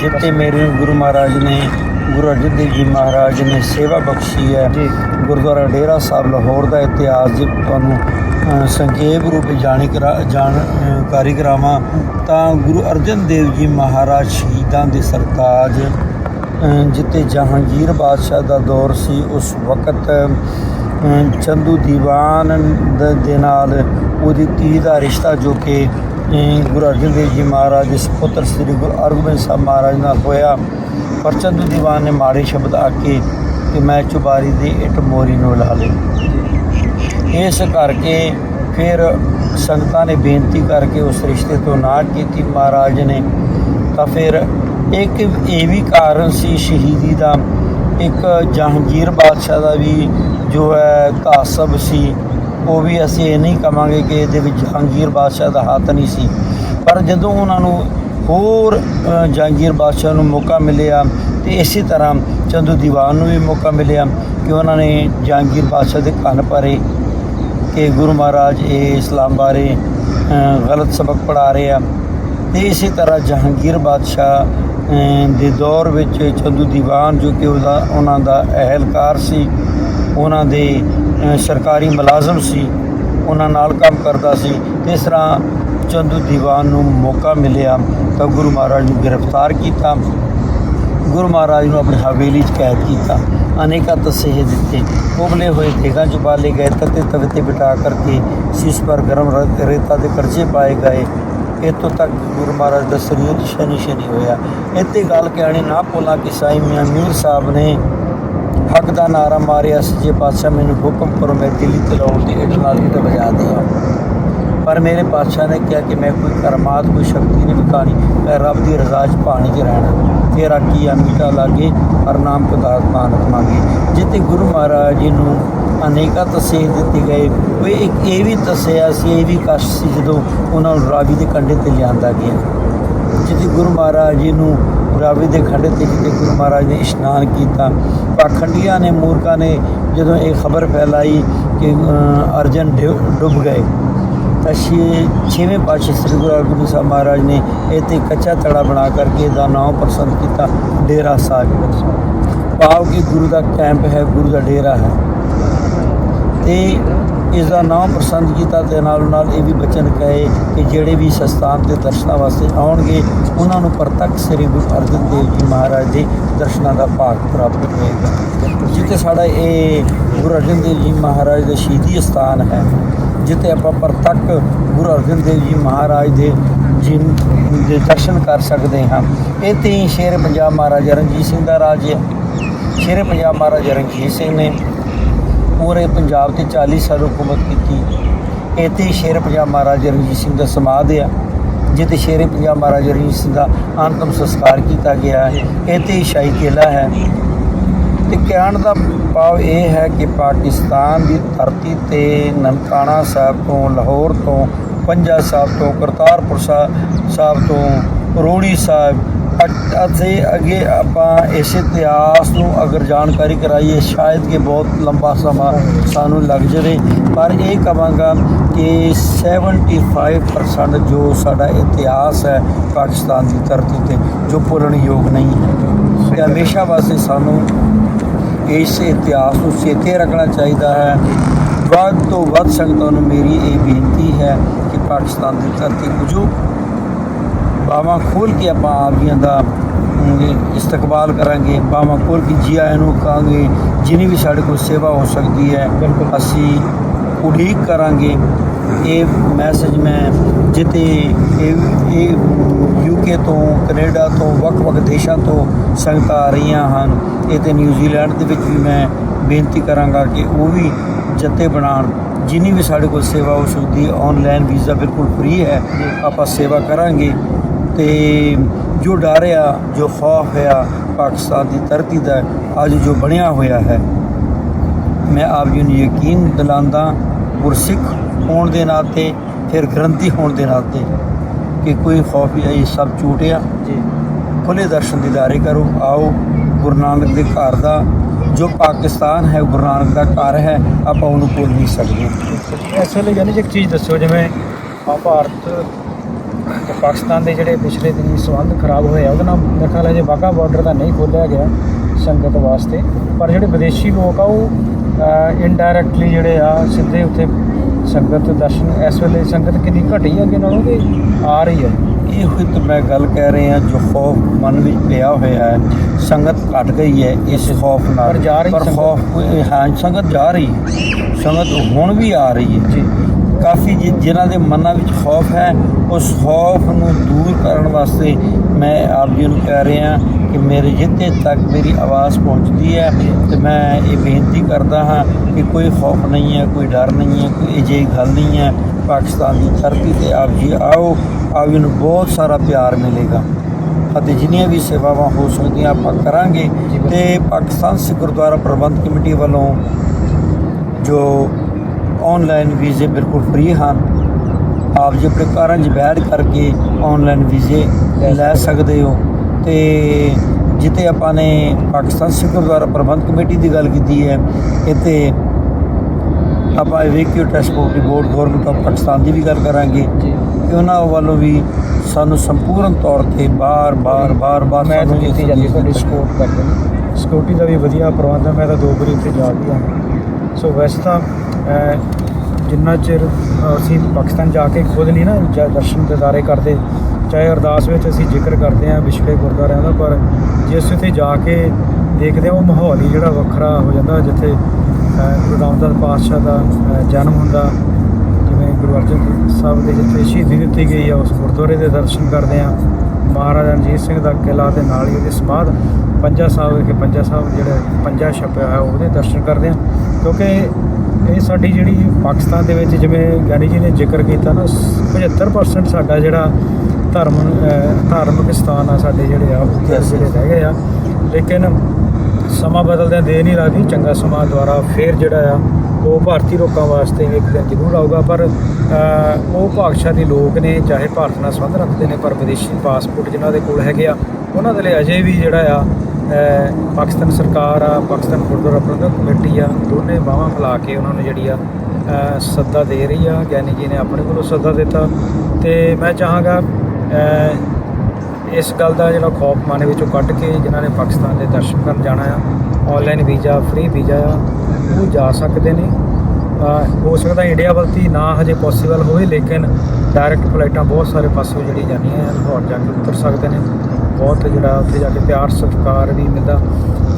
S2: ਜਿੱਤੇ ਮੇਰੇ ਗੁਰੂ ਮਹਾਰਾਜ ਨੇ ਗੁਰੂ ਅਰਜਨ ਦੇਵ ਜੀ ਮਹਾਰਾਜ ਨੇ ਸੇਵਾ ਬਖਸ਼ੀ ਹੈ। ਗੁਰਦੁਆਰਾ ਡੇਰਾ ਸਾਹਿਬ ਲਾਹੌਰ ਦਾ ਇਤਿਹਾਸ ਜੇ ਤੁਹਾਨੂੰ ਸੰਖੇਪ ਰੂਪ ਜਾਣੀ ਕਰਾ ਜਾਣਕਾਰੀ ਕਰਾਵਾਂ ਤਾਂ ਗੁਰੂ ਅਰਜਨ ਦੇਵ ਜੀ ਮਹਾਰਾਜ ਸ਼ਹੀਦਾਂ ਦੇ ਸਰਤਾਜ ਜਿੱਤੇ ਜਹਾਂਗੀਰ ਬਾਦਸ਼ਾਹ ਦਾ ਦੌਰ ਸੀ ਉਸ ਵਕਤ ਚੰਦੂ ਦੀਵਾਨ ਦ- ਨਾਲ ਉਹਦੀ ਧੀ ਦਾ ਰਿਸ਼ਤਾ ਜੋ ਕਿ ਗੁਰੂ ਅਰਜਨ ਦੇਵ ਜੀ ਮਹਾਰਾਜ ਦੇ ਸੁਪੁੱਤਰ ਸ੍ਰੀ ਗੁਰੂ ਅਰਜਨ ਸਾਹਿਬ ਮਹਾਰਾਜ ਨਾਲ ਹੋਇਆ। ਪਰ ਚੰਦੂ ਦੀਵਾਨ ਨੇ ਮਾੜੇ ਸ਼ਬਦ ਆਕੇ ਕਿ ਮੈਂ ਚੁਬਾਰੀ ਦੀ ਇੱਟ ਮੋਰੀ ਨੂੰ ਲਾ ਲਈ। ਇਸ ਕਰਕੇ ਫਿਰ ਸੰਗਤਾਂ ਨੇ ਬੇਨਤੀ ਕਰਕੇ ਉਸ ਰਿਸ਼ਤੇ ਤੋਂ ਨਾ ਕੀਤੀ। ਮਹਾਰਾਜ ਨੇ ਤਾਂ ਫਿਰ ਇੱਕ ਇਹ ਵੀ ਕਾਰਨ ਸੀ ਸ਼ਹੀਦੀ ਦਾ, ਇੱਕ ਜਹਾਂਗੀਰ ਬਾਦਸ਼ਾਹ ਦਾ ਵੀ ਜੋ ਹੈ ਕਾਸਬ ਸੀ, ਉਹ ਵੀ ਅਸੀਂ ਇਹ ਨਹੀਂ ਕਵਾਂਗੇ ਕਿ ਇਹਦੇ ਵਿੱਚ ਜਹਾਂਗੀਰ ਬਾਦਸ਼ਾਹ ਦਾ ਹੱਥ ਨਹੀਂ ਸੀ। ਪਰ ਜਦੋਂ ਉਹਨਾਂ ਨੂੰ ਹੋਰ ਜਹਾਂਗੀਰ ਬਾਦਸ਼ਾਹ ਨੂੰ ਮੌਕਾ ਮਿਲਿਆ ਤੇ ਇਸੇ ਤਰ੍ਹਾਂ ਚੰਦੂ ਦੀਵਾਨ ਨੂੰ ਵੀ ਮੌਕਾ ਮਿਲਿਆ ਕਿ ਉਹਨਾਂ ਨੇ ਜਹਾਂਗੀਰ ਬਾਦਸ਼ਾਹ ਦੇ ਕੰਨ ਭਰੇ ਕਿ ਗੁਰੂ ਮਹਾਰਾਜ ਇਹ ਇਸਲਾਮ ਬਾਰੇ ਗਲਤ ਸਬਕ ਪੜ੍ਹਾ ਰਹੇ ਆ। ਤੇ ਇਸੇ ਤਰ੍ਹਾਂ ਜਹਾਂਗੀਰ ਬਾਦਸ਼ਾਹ ਦੇ ਦੌਰ ਵਿੱਚ ਚੰਦੂ ਦੀਵਾਨ ਜੋ ਕਿ ਉਹਦਾ, ਉਹਨਾਂ ਦਾ ਅਹਿਲਕਾਰ ਸੀ, ਉਹਨਾਂ ਦੇ ਸਰਕਾਰੀ ਮੁਲਾਜ਼ਮ ਸੀ ਉਹਨਾਂ ਨਾਲ ਕੰਮ ਕਰਦਾ ਸੀ। ਇਸ ਤਰ੍ਹਾਂ ਚੰਦੂ ਦੀਵਾਨ ਨੂੰ ਮੌਕਾ ਮਿਲਿਆ ਤਾਂ ਗੁਰੂ ਮਹਾਰਾਜ ਨੂੰ ਗ੍ਰਿਫਤਾਰ ਕੀਤਾ। ਗੁਰੂ ਮਹਾਰਾਜ ਨੂੰ ਆਪਣੀ ਹਵੇਲੀ 'ਚ ਕੈਦ ਕੀਤਾ। ਅਨੇਕਾਂ ਤਸੇਹ ਦਿੱਤੇ। ਉਬਲੇ ਹੋਏ ਦੇਗਾਂ 'ਚ ਬਾਲੇ ਗਏ ਤਤੇ ਤਵੇ ਤੇ ਬਿਠਾ ਕਰਕੇ ਸੀਸ ਪਰ ਗਰਮ ਰੇਤਾ ਦੇ ਕਰਜ਼ੇ ਪਾਏ ਗਏ। ਇੱਥੋਂ ਤੱਕ ਗੁਰੂ ਮਹਾਰਾਜ ਦਾ ਸਰੀਰ ਸ਼ਨੀ ਸ਼ਨੀ ਹੋਇਆ। ਇੱਥੇ ਗੱਲ ਕਹਿਣੀ ਨਾ ਭੁੱਲਾਂ ਕਿ ਸਾਈ ਮੀਆਂ ਮੀਰ ਸਾਹਿਬ ਨੇ ਹੱਕ ਦਾ ਨਾਰਾ ਮਾਰਿਆ ਸੀ ਜੇ ਪਾਤਸ਼ਾਹ ਮੈਨੂੰ ਹੁਕਮ ਕਰੋ, ਮੈਂ ਦਿੱਲੀ ਤੇ ਦੀ ਇੱਟ ਨਾਲ ਇੱਟ ਵਜਾ ਦਿਆਂ। ਪਰ ਮੇਰੇ ਪਾਤਸ਼ਾਹ ਨੇ ਕਿਹਾ ਕਿ ਮੈਂ ਕੋਈ ਕਰਮਾਤ, ਕੋਈ ਸ਼ਕਤੀ ਨਹੀਂ ਵਿਖਾਣੀ। ਮੈਂ ਰੱਬ ਦੀ ਰਜ਼ਾ 'ਚ ਪਾਣੀ 'ਚ ਰਹਿਣਾ। ਤੇਰਾ ਕੀ ਆ ਲਾਗੇ ਪਰ ਨਾਮ ਪਦਾਰਥ ਮਾਨਤ ਮੰਗੇ। ਜਿੱਤੇ ਗੁਰੂ ਮਹਾਰਾਜ ਜੀ ਨੂੰ ਅਨੇਕਾਂ ਤਸੀਹ ਦਿੱਤੀ ਗਏ, ਉਹ ਇੱਕ ਇਹ ਵੀ ਦੱਸਿਆ ਸੀ, ਇਹ ਵੀ ਕਸ਼ ਸੀ ਜਦੋਂ ਉਹਨਾਂ ਨੂੰ ਰਾਵੀ ਦੇ ਕੰਢੇ ਤੇ ਲਿਆਂਦਾ ਗਿਆ। ਜਿੱਥੇ ਗੁਰੂ ਮਹਾਰਾਜ ਜੀ ਨੂੰ ਰਾਵੀ ਦੇ ਖੰਡੇ ਤੇ ਜਿੱਥੇ ਗੁਰੂ ਮਹਾਰਾਜ ਨੇ ਇਸ਼ਨਾਨ ਕੀਤਾ। ਪਾਖੰਡੀਆਂ ਨੇ, ਮੂਰਖਾਂ ਨੇ ਜਦੋਂ ਇਹ ਖਬਰ ਫੈਲਾਈ ਕਿ ਅਰਜਨ ਡੁ- ਡੁੱਬ ਗਏ, ਤਾਂ ਛੇ, ਛੇਵੇਂ ਪਾਤਸ਼ਾਹ ਸ੍ਰੀ ਗੁਰੂ ਹਰਗੋਬਿੰਦ ਸਾਹਿਬ ਮਹਾਰਾਜ ਨੇ ਇੱਥੇ ਕੱਚਾ ਤੜਾ ਬਣਾ ਕਰਕੇ ਇਹਦਾ ਨਾਮ ਪ੍ਰਸੰਨ ਕੀਤਾ, ਡੇਰਾ ਸਾਹਿਬ। ਭਾਵ ਕਿ ਗੁਰੂ ਦਾ ਕੈਂਪ ਹੈ, ਗੁਰੂ ਦਾ ਡੇਰਾ ਹੈ। ਤੇ ਇਸ ਦਾ ਨਾਮ ਪਸੰਦ ਕੀਤਾ ਤੇ ਨਾਲ ਨਾਲ ਇਹ ਵੀ ਬਚਨ ਕਹੇ ਕਿ ਜਿਹੜੇ ਵੀ ਇਸ ਸਥਾਨ ਤੇ ਦਰਸ਼ਨਾਂ ਵਾਸਤੇ ਆਉਣਗੇ, ਉਹਨਾਂ ਨੂੰ ਪ੍ਰਤੱਖ ਸ੍ਰੀ ਗੁਰੂ ਅਰਜਨ ਦੇਵ ਜੀ ਮਹਾਰਾਜ ਦੇ ਦਰਸ਼ਨਾਂ ਦਾ ਭਾਗ ਪ੍ਰਾਪਤ ਹੋਏਗਾ। ਜਿੱਥੇ ਸਾਡਾ ਇਹ ਗੁਰੂ ਅਰਜਨ ਦੇਵ ਜੀ ਮਹਾਰਾਜ ਦਾ ਸ਼ਹੀਦੀ ਸਥਾਨ ਹੈ, ਜਿੱਥੇ ਆਪਾਂ ਪ੍ਰਤੱਖ ਗੁਰੂ ਅਰਜਨ ਦੇਵ ਜੀ ਮਹਾਰਾਜ ਦੇ ਜੀ ਦੇ ਦਰਸ਼ਨ ਕਰ ਸਕਦੇ ਹਾਂ। ਇੱਥੇ ਹੀ ਸ਼ੇਰ ਪੰਜਾਬ ਮਹਾਰਾਜਾ ਰਣਜੀਤ ਸਿੰਘ ਦਾ ਰਾਜ ਹੈ। ਸ਼ੇਰ ਪੰਜਾਬ ਮਹਾਰਾਜਾ ਰਣਜੀਤ ਸਿੰਘ ਨੇ ਪੂਰੇ ਪੰਜਾਬ ਤੇ 40 ਸਾਲ ਹਕੂਮਤ ਕੀਤੀ। ਇੱਥੇ ਹੀ ਸ਼ੇਰ ਪੰਜਾਬ ਮਹਾਰਾਜਾ ਰਣਜੀਤ ਸਿੰਘ ਦਾ ਸਮਾਧ ਆ, ਜਿੱਥੇ ਸ਼ੇਰ ਪੰਜਾਬ ਮਹਾਰਾਜਾ ਰਣਜੀਤ ਸਿੰਘ ਦਾ ਅੰਤਮ ਸੰਸਕਾਰ ਕੀਤਾ ਗਿਆ ਹੈ। ਇੱਥੇ ਹੀ ਸ਼ਾਹੀ ਕਿਲਾ ਹੈ। ਤੇ ਕਹਿਣ ਦਾ ਭਾਵ ਇਹ ਹੈ ਕਿ ਪਾਕਿਸਤਾਨ ਦੀ ਧਰਤੀ ਤੇ ਨਨਕਾਣਾ ਸਾਹਿਬ ਤੋਂ, ਲਾਹੌਰ ਤੋਂ, ਪੰਜਾ ਸਾਹਿਬ ਤੋਂ, ਕਰਤਾਰਪੁਰ ਸਾਹਿਬ ਸਾਹਿਬ ਤੋਂ ਰੋੜੀ ਸਾਹਿਬ ਅਤੇ ਅੱਗੇ ਆਪਾਂ ਇਸ ਇਤਿਹਾਸ ਨੂੰ ਅਗਰ ਜਾਣਕਾਰੀ ਕਰਾਈਏ ਸ਼ਾਇਦ ਕਿ ਬਹੁਤ ਲੰਬਾ ਸਮਾਂ ਸਾਨੂੰ ਲੱਗ ਜਾਵੇ। ਪਰ ਇਹ ਕਵਾਂਗਾ ਕਿ 75% ਜੋ ਸਾਡਾ ਇਤਿਹਾਸ ਹੈ ਪਾਕਿਸਤਾਨ ਦੀ ਧਰਤੀ ਤੇ ਜੋ ਭੁੱਲਣ ਯੋਗ ਨਹੀਂ ਹੈ। ਤੇ ਹਮੇਸ਼ਾ ਵਾਸਤੇ ਸਾਨੂੰ ਇਸ ਇਤਿਹਾਸ ਨੂੰ ਚੇਤੇ ਰੱਖਣਾ ਚਾਹੀਦਾ ਹੈ। ਵੱਧ ਤੋਂ ਵੱਧ ਸੰਗਤਾਂ ਨੂੰ ਮੇਰੀ ਇਹ ਬੇਨਤੀ ਹੈ ਕਿ ਪਾਕਿਸਤਾਨ ਦੀ ਧਰਤੀ ਕੁਝੂ ਬਾਵਾਂ ਖੋਲ ਕੇ ਆਪਾਂ ਆਪ ਜੀਆਂ ਦਾ ਇਸਤਕਬਾਲ ਕਰਾਂਗੇ ਬਾਵਾਂ ਖੋਲ ਕੇ ਜੀ ਆਇਆਂ ਨੂੰ ਕਹਾਂਗੇ ਜਿੰਨੀ ਵੀ ਸਾਡੇ ਕੋਲ ਸੇਵਾ ਹੋ ਸਕਦੀ ਹੈ। ਅਸੀਂ ਉਡੀਕ ਕਰਾਂਗੇ। ਇਹ ਮੈਸੇਜ ਮੈਂ ਜਿੱਤੇ ਇਹ ਇਹ ਯੂਕੇ ਤੋਂ ਕੈਨੇਡਾ ਤੋਂ ਵੱਖ-ਵੱਖ ਦੇਸ਼ਾਂ ਤੋਂ ਸੰਗਤਾਂ ਆ ਰਹੀਆਂ ਹਨ। ਇਹ ਤੇ ਨਿਊਜ਼ੀਲੈਂਡ ਦੇ ਵਿੱਚ ਵੀ ਮੈਂ ਬੇਨਤੀ ਕਰਾਂਗਾ ਕਿ ਉਹ ਵੀ ਜੱਥੇ ਬਣਾਉਣ। ਜਿੰਨੀ ਵੀ ਸਾਡੇ ਕੋਲ ਸੇਵਾ ਹੋ ਸਕਦੀ ਆਨਲਾਈਨ ਵੀਜ਼ਾ ਬਿਲਕੁਲ ਫ੍ਰੀ ਹੈ ਆਪਾਂ ਸੇਵਾ ਕਰਾਂਗੇ। ਤੇ ਜੋ ਡਰ ਆ ਜੋ ਖੌਫ ਆ ਪਾਕਿਸਤਾਨ ਦੀ ਧਰਤੀ ਦਾ ਅੱਜ ਜੋ ਬਣਿਆ ਹੋਇਆ ਹੈ ਮੈਂ ਆਪ ਜੀ ਨੂੰ ਯਕੀਨ ਦਿਲਾਉਂਦਾ ਗੁਰਸਿੱਖ ਹੋਣ ਦੇ ਨਾਤੇ ਫਿਰ ਗ੍ਰੰਥੀ ਹੋਣ ਦੇ ਨਾਤੇ ਕਿ ਕੋਈ ਖੌਫ ਇਹ ਸਭ ਝੂਠ ਆ।
S1: ਜੀ।
S2: ਖੁੱਲੇ ਦਰਸ਼ਨ ਦੀਦਾਰੇ ਕਰੋ ਆਓ ਗੁਰੂ ਨਾਨਕ ਦੇ ਘਰ ਦਾ ਜੋ ਪਾਕਿਸਤਾਨ ਹੈ ਗੁਰੂ ਨਾਨਕ ਦਾ ਘਰ ਹੈ ਆਪਾਂ ਉਹਨੂੰ ਭੁੱਲ ਨਹੀਂ ਸਕਦੇ।
S1: ਇਸ ਵੇਲੇ ਯਾਨੀ ਇੱਕ ਚੀਜ਼ ਦੱਸੋ ਜਿਵੇਂ ਆ ਭਾਰਤ ਤੇ ਪਾਕਿਸਤਾਨ ਦੇ ਜਿਹੜੇ ਪਿਛਲੇ ਦਿਨੀ ਸੰਬੰਧ ਖਰਾਬ ਹੋਏ ਆ ਉਹਦੇ ਨਾਲ ਮੇਰੇ ਖਿਆਲ ਹੈ ਜੇ ਵਾਹਗਾ ਬਾਰਡਰ ਤਾਂ ਨਹੀਂ ਖੋਲ੍ਹਿਆ ਗਿਆ ਸੰਗਤ ਵਾਸਤੇ। ਪਰ ਜਿਹੜੇ ਵਿਦੇਸ਼ੀ ਲੋਕ ਆ ਉਹ ਇਨਡਾਇਰੈਕਟਲੀ ਜਿਹੜੇ ਆ ਸਿੱਧੇ ਉੱਥੇ ਸੰਗਤ ਦਰਸ਼ਨ ਇਸ ਵੇਲੇ ਸੰਗਤ ਕਿੰਨੀ ਘਟੀ ਹੈ ਅੱਗੇ ਨਾਲੋਂ ਕਿ ਆ ਰਹੀ ਹੈ।
S2: ਇਹ ਹੋਈ ਤਾਂ ਮੈਂ ਗੱਲ ਕਹਿ ਰਿਹਾ ਜੋ ਖੌਫ ਮਨ ਵਿੱਚ ਪਿਆ ਹੋਇਆ ਹੈ ਸੰਗਤ ਘਟ ਗਈ ਹੈ ਇਸ ਖੌਫ ਨਾਲ।
S1: ਪਰ ਜਾ ਰਹੀ
S2: ਪਰ
S1: ਸੰਗਤ।
S2: ਖੌਫ ਇਹ ਹਾਂ ਸੰਗਤ ਜਾ ਰਹੀ ਹੈ। ਸੰਗਤ ਹੁਣ ਵੀ ਆ ਰਹੀ ਹੈ।
S1: ਜੀ।
S2: ਕਾਫੀ ਜਿ- ਜਿਨ੍ਹਾਂ ਦੇ ਮਨਾਂ ਵਿੱਚ ਖੌਫ ਹੈ, ਉਸ ਖੌਫ ਨੂੰ ਦੂਰ ਕਰਨ ਵਾਸਤੇ ਮੈਂ ਆਪ ਜੀ ਨੂੰ ਕਹਿ ਰਿਹਾ ਕਿ ਮੇਰੇ ਜਿੱਥੇ ਤੱਕ ਮੇਰੀ ਆਵਾਜ਼ ਪਹੁੰਚਦੀ ਹੈ, ਤੇ ਮੈਂ ਇਹ ਬੇਨਤੀ ਕਰਦਾ ਹਾਂ ਕਿ ਕੋਈ ਖੌਫ ਨਹੀਂ ਹੈ, ਕੋਈ ਡਰ ਨਹੀਂ ਹੈ, ਕੋਈ ਅਜਿਹੀ ਗੱਲ ਨਹੀਂ ਹੈ। ਪਾਕਿਸਤਾਨ ਦੀ ਧਰਤੀ ਤੇ ਆਪ ਜੀ ਆਓ, ਆਪ ਜੀ ਨੂੰ ਬਹੁਤ ਸਾਰਾ ਪਿਆਰ ਮਿਲੇਗਾ। ਅਤੇ ਜਿੰਨੀਆਂ ਵੀ ਸੇਵਾਵਾਂ ਹੋ ਸਕਦੀਆਂ ਆਪਾਂ ਕਰਾਂਗੇ
S1: ਜੀ
S2: ਤੇ ਪਾਕਿਸਤਾਨ ਸਿੱਖ ਗੁਰਦੁਆਰਾ ਪ੍ਰਬੰਧ ਕਮੇਟੀ ਵੱਲੋਂ ਜੋ ਆਨਲਾਈਨ ਵੀਜ਼ੇ ਬਿਲਕੁਲ ਫ੍ਰੀ ਹਨ। ਆਪ ਜੀ ਆਪਣੇ ਘਰਾਂ 'ਚ ਬੈਠ ਕਰਕੇ ਆਨਲਾਈਨ ਵੀਜ਼ੇ ਲੈ ਸਕਦੇ ਹੋ। ਤੇ ਜਿੱਤੇ ਆਪਾਂ ਨੇ ਪਾਕਿਸਤਾਨ ਸਿੱਖ ਗੁਰਦੁਆਰਾ ਪ੍ਰਬੰਧ ਕਮੇਟੀ ਦੀ ਗੱਲ ਕੀਤੀ ਹੈ ਇੱਥੇ ਆਪਾਂ ਵੇਖਿਓ transport board government of Pakistan ਦੀ ਵੀ ਗੱਲ ਕਰਾਂਗੇ। ਕਿ ਉਹਨਾਂ ਵੱਲੋਂ ਵੀ ਸਾਨੂੰ ਸੰਪੂਰਨ ਤੌਰ ਤੇ ਬਾਰ ਬਾਰ ਬਾਰ ਬਾਰ ਸਾਨੂੰ
S1: ਜਿੱਥੇ ਜਾਂਦੀ ਤੁਹਾਡੀ ਸਪੋਰਟ ਕਰਦੇ ਨੇ। ਸਿਕਿਉਰਿਟੀ ਦਾ ਵੀ ਵਧੀਆ ਪ੍ਰਬੰਧ ਹੈ ਮੈਂ ਤਾਂ ਦੋ ਵਾਰੀ ਉੱਥੇ ਜਾ ਵੀ ਆਇਆ। ਸੋ ਵੈਸੇ ਤਾਂ ਜਿੰਨਾ ਚਿਰ ਅਸੀਂ ਪਾਕਿਸਤਾਨ ਜਾ ਕੇ ਖੁਦ ਨਹੀਂ ਨਾ ਜਾ- ਦਰਸ਼ਨ ਦਿਦਾਰੇ ਕਰਦੇ, ਚਾਹੇ ਅਰਦਾਸ ਵਿੱਚ ਅਸੀਂ ਜ਼ਿਕਰ ਕਰਦੇ ਹਾਂ ਵਿਛੜੇ ਗੁਰਦੁਆਰਿਆਂ ਦਾ, ਪਰ ਜੇ ਅਸੀਂ ਉੱਥੇ ਜਾ ਕੇ ਦੇਖਦੇ ਹਾਂ, ਉਹ ਮਾਹੌਲ ਹੀ ਜਿਹੜਾ ਵੱਖਰਾ ਹੋ ਜਾਂਦਾ, ਜਿੱਥੇ ਗੁਰੂ ਰਾਮਦਾਸ ਪਾਤਸ਼ਾਹ ਦਾ ਜਨਮ ਹੁੰਦਾ, ਜਿਵੇਂ ਗੁਰੂ ਅਰਜਨ ਸਾਹਿਬ ਦੇ ਜਿੱਥੇ ਸ਼ਹੀਦੀ ਦਿੱਤੀ ਗਈ ਆ, ਉਸ ਗੁਰਦੁਆਰੇ ਦੇ ਦਰਸ਼ਨ ਕਰਦੇ ਆ ਮਹਾਰਾਜਾ ਰਣਜੀਤ ਸਿੰਘ ਦਾ ਕਿਲਾ ਤੇ ਨਾਲ ਹੀ, ਉਹਦੇ ਸਮਾਧ ਪੰਜਾ ਸਾਹਿਬ ਵਿਖੇ ਪੰਜਾ ਸਾਹਿਬ ਜਿਹੜਾ, ਪੰਜਾ ਛਪਿਆ ਹੋਇਆ, ਉਹਦੇ ਦਰਸ਼ਨ ਕਰਦੇ ਆ ਕਿਉਂਕਿ ਇਹ ਸਾਡੀ ਜਿਹੜੀ ਪਾਕਿਸਤਾਨ ਦੇ ਵਿੱਚ ਜਿਵੇਂ ਗਿਆਨੀ ਜੀ ਨੇ ਜ਼ਿਕਰ ਕੀਤਾ ਨਾ 75% ਸਾਡਾ ਜਿਹੜਾ ਧਰਮ ਧਾਰਮਿਕ ਸਥਾਨ ਆ ਸਾਡੇ ਜਿਹੜੇ ਆ ਉਹ ਜਿਹੜੇ ਰਹਿ ਗਏ ਆ। ਲੇਕਿਨ ਸਮਾਂ ਬਦਲਦਿਆਂ ਦੇ ਨਹੀਂ ਲੱਗਦੀ ਚੰਗਾ ਸਮਾਂ ਦੁਆਰਾ ਫੇਰ ਜਿਹੜਾ ਆ ਉਹ ਭਾਰਤੀ ਲੋਕਾਂ ਵਾਸਤੇ ਇੱਕ ਦਿਨ ਜ਼ਰੂਰ ਆਊਗਾ। ਪਰ ਉਹ ਭਾਗਸ਼ਾਲੀ ਲੋਕ ਨੇ ਚਾਹੇ ਭਾਰਤ ਨਾਲ ਸੰਬੰਧ ਰੱਖਦੇ ਨੇ ਪਰ ਵਿਦੇਸ਼ੀ ਪਾਸਪੋਰਟ ਜਿਨ੍ਹਾਂ ਦੇ ਕੋਲ ਹੈਗੇ ਆ ਉਹਨਾਂ ਦੇ ਲਈ ਅਜੇ ਵੀ ਜਿਹੜਾ ਆ ਪਾਕਿਸਤਾਨ ਸਰਕਾਰ ਆ, ਪਾਕਿਸਤਾਨ ਗੁਰਦੁਆਰਾ ਪ੍ਰਬੰਧਕ ਕਮੇਟੀ ਆ, ਦੋਨੇ ਬਾਹਾਂ ਫੈਲਾ ਕੇ ਉਹਨਾਂ ਨੂੰ ਜਿਹੜੀ ਆ ਸੱਦਾ ਦੇ ਰਹੀ ਆ, ਗਿਆਨੀ ਜੀ ਨੇ ਆਪਣੇ ਕੋਲੋਂ ਸੱਦਾ ਦਿੱਤਾ। ਤੇ ਮੈਂ ਚਾਹਾਂਗਾ ਇਸ ਗੱਲ ਦਾ ਜਿਹੜਾ ਖੌਫ ਮਨ ਵਿੱਚੋਂ ਕੱਢ ਕੇ ਜਿਨ੍ਹਾਂ ਨੇ ਪਾਕਿਸਤਾਨ ਦੇ ਦਰਸ਼ਨ ਕਰਨ ਜਾਣਾ ਆ ਆਨਲਾਈਨ ਵੀਜ਼ਾ, ਫ੍ਰੀ ਵੀਜ਼ਾ ਆ, ਉਹ ਜਾ ਸਕਦੇ ਨੇ। ਹੋ ਸਕਦਾ ਇੰਡੀਆ ਵੱਲ ਦੀ ਨਾ ਹਜੇ ਪੋਸੀਬਲ ਹੋਵੇ, ਲੇਕਿਨ ਡਾਇਰੈਕਟ ਫਲਾਈਟਾਂ ਬਹੁਤ ਸਾਰੇ ਪਾਸੇ ਜਿਹੜੀ ਜਾਂਦੀਆਂ ਆ, ਲਾਹੌਰ ਜਾ ਕੇ ਉਤਰ ਸਕਦੇ ਨੇ। ਬਹੁਤ ਜਿਹੜਾ ਉੱਥੇ ਜਾ ਕੇ ਪਿਆਰ, ਸਤਿਕਾਰ ਵੀ ਮਿਲਦਾ।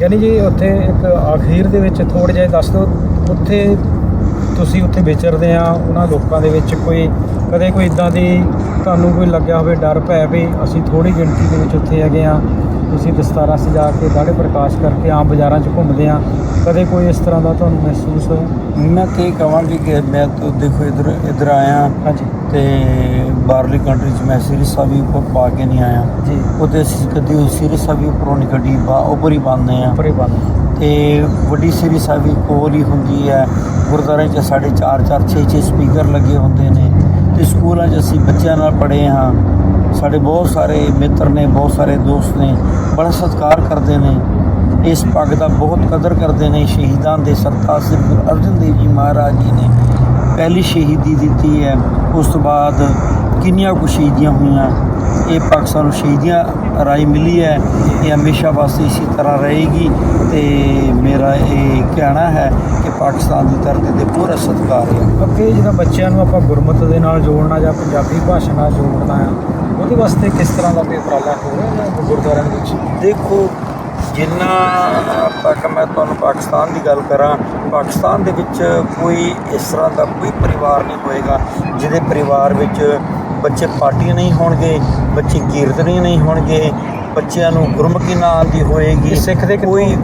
S1: ਯਾਨੀ ਜੀ ਉੱਥੇ ਇੱਕ ਅਖੀਰ ਦੇ ਵਿੱਚ ਥੋੜ੍ਹਾ ਜਿਹਾ ਦੱਸ ਦਿਓ, ਉੱਥੇ ਤੁਸੀਂ ਉੱਥੇ ਵਿਚਰਦੇ ਆ, ਉਹਨਾਂ ਲੋਕਾਂ ਦੇ ਵਿੱਚ ਕੋਈ, ਕਦੇ ਕੋਈ ਇਦਾਂ ਦੀ ਤੁਹਾਨੂੰ ਕੋਈ ਲੱਗਿਆ ਹੋਵੇ ਡਰ, ਭੈ ਵੀ ਅਸੀਂ ਥੋੜੀ ਗਿਣਤੀ ਦੇ ਵਿੱਚ ਉੱਥੇ ਹੈਗੇ ਆ। ਤੁਸੀਂ ਦਸਤਾਰਾ ਸਜਾ ਕੇ ਦਾੜੇ ਪ੍ਰਕਾਸ਼ ਕਰਕੇ ਆਮ ਬਾਜ਼ਾਰਾਂ 'ਚ ਘੁੰਮਦੇ ਆ ਕਦੇ ਕੋਈ ਇਸ ਤਰ੍ਹਾਂ ਦਾ ਤੁਹਾਨੂੰ ਮਹਿਸੂਸ ਹੋਇਆ?
S2: ਮੈਂ ਇਹ ਕਹਾਂਗੀ ਕਿ ਮੈਂ ਤਾਂ ਦੇਖੋ ਇਧਰ ਇਧਰ ਆਇਆ
S1: ਹਾਂਜੀ।
S2: ਤੇ ਬਾਹਰਲੀ ਕੰਟਰੀ ਚ ਮੈਂ ਸਾਹਿਬ ਵੀ ਉੱਪਰ ਪਾ ਕੇ ਨਹੀਂ ਆਇਆ।
S1: ਜੀ।
S2: ਉਹਦੇ ਅਸੀਂ ਕਦੀ ਉਹ ਸਾਹਿਬ ਵੀ ਉੱਪਰੋਂ ਨਹੀਂ ਕੱਢੀ ਬਾ ਉੱਪਰ ਹੀ ਪਾਉਂਦੇ ਆ
S1: ਪਰੇ ਬੰਦ
S2: ਤੇ ਵੱਡੀ ਸਾਹਿਬ ਵੀ ਕੋਲ ਹੀ ਹੁੰਦੀ ਹੈ। ਗੁਰਦੁਆਰੇ 'ਚ ਸਾਡੇ 4 4 6 6 ਸਪੀਕਰ ਲੱਗੇ ਹੁੰਦੇ ਨੇ। ਤੇ ਸਕੂਲਾਂ 'ਚ ਅਸੀਂ ਬੱਚਿਆਂ ਨਾਲ ਪੜ੍ਹੇ ਹਾਂ। ਸਾਡੇ ਬਹੁਤ ਸਾਰੇ ਮਿੱਤਰ ਨੇ, ਬਹੁਤ ਸਾਰੇ ਦੋਸਤ ਨੇ, ਬੜਾ ਸਤਿਕਾਰ ਕਰਦੇ ਨੇ। ਇਸ ਪੱਗ ਦਾ ਬਹੁਤ ਕਦਰ ਕਰਦੇ ਨੇ। ਸ਼ਹੀਦਾਂ ਦੇ ਸਰਤਾਜ ਸ੍ਰੀ ਗੁਰੂ ਅਰਜਨ ਦੇਵ ਜੀ ਮਹਾਰਾਜ ਜੀ ਨੇ ਪਹਿਲੀ ਸ਼ਹੀਦੀ ਦਿੱਤੀ ਹੈ। ਉਸ ਤੋਂ ਬਾਅਦ ਕਿੰਨੀਆਂ ਕੁ ਸ਼ਹੀਦੀਆਂ ਹੋਈਆਂ। ਇਹ ਪਾਕਿਸਤਾਨ ਨੂੰ ਸ਼ਹੀਦੀਆਂ ਰਾਈ ਮਿਲੀ ਹੈ। ਇਹ ਹਮੇਸ਼ਾ ਵਾਸਤੇ ਇਸੇ ਤਰ੍ਹਾਂ ਰਹੇਗੀ ਤੇ ਮੇਰਾ ਇਹ ਕਹਿਣਾ ਹੈ ਕਿ ਪਾਕਿਸਤਾਨ ਦੀ ਧਰਤੀ ਤੇ ਪੂਰਾ ਸਤਿਕਾਰ ਹੈ।
S1: ਅੱਗੇ ਜਦੋਂ ਬੱਚਿਆਂ ਨੂੰ ਆਪਾਂ ਗੁਰਮਤ ਦੇ ਨਾਲ ਜੋੜਨਾ ਜਾਂ ਪੰਜਾਬੀ ਭਾਸ਼ਾ ਨਾਲ ਜੋੜਨਾ ਆ ਉਹਦੇ ਵਾਸਤੇ ਕਿਸ ਤਰ੍ਹਾਂ ਦਾ ਕੋਈ ਉਪਰਾਲਾ ਹੋ ਰਿਹਾ ਹੈ ਗੁਰਦੁਆਰਿਆਂ ਦੇ ਵਿੱਚ?
S2: ਦੇਖੋ ਜਿੰਨਾ ਤੱਕ ਮੈਂ ਤੁਹਾਨੂੰ ਪਾਕਿਸਤਾਨ ਦੀ ਗੱਲ ਕਰਾਂ ਪਾਕਿਸਤਾਨ ਦੇ ਵਿੱਚ ਕੋਈ ਇਸ ਤਰ੍ਹਾਂ ਦਾ ਕੋਈ ਪਰਿਵਾਰ ਨਹੀਂ ਹੋਏਗਾ ਜਿਹਦੇ ਪਰਿਵਾਰ ਵਿੱਚ ਬੱਚੇ ਪਾਰਟੀਆਂ ਨਹੀਂ ਹੋਣਗੇ ਬੱਚੇ ਕੀਰਤਨੀ ਨਹੀਂ ਹੋਣਗੇ ਬੱਚਿਆਂ ਨੂੰ ਗੁਰਮੁਖੀ ਨਾ ਆਉਂਦੀ ਹੋਏਗੀ।
S1: ਸਿੱਖਦੇ ਕਿੱਥੋਂ?
S2: ਕੋਈ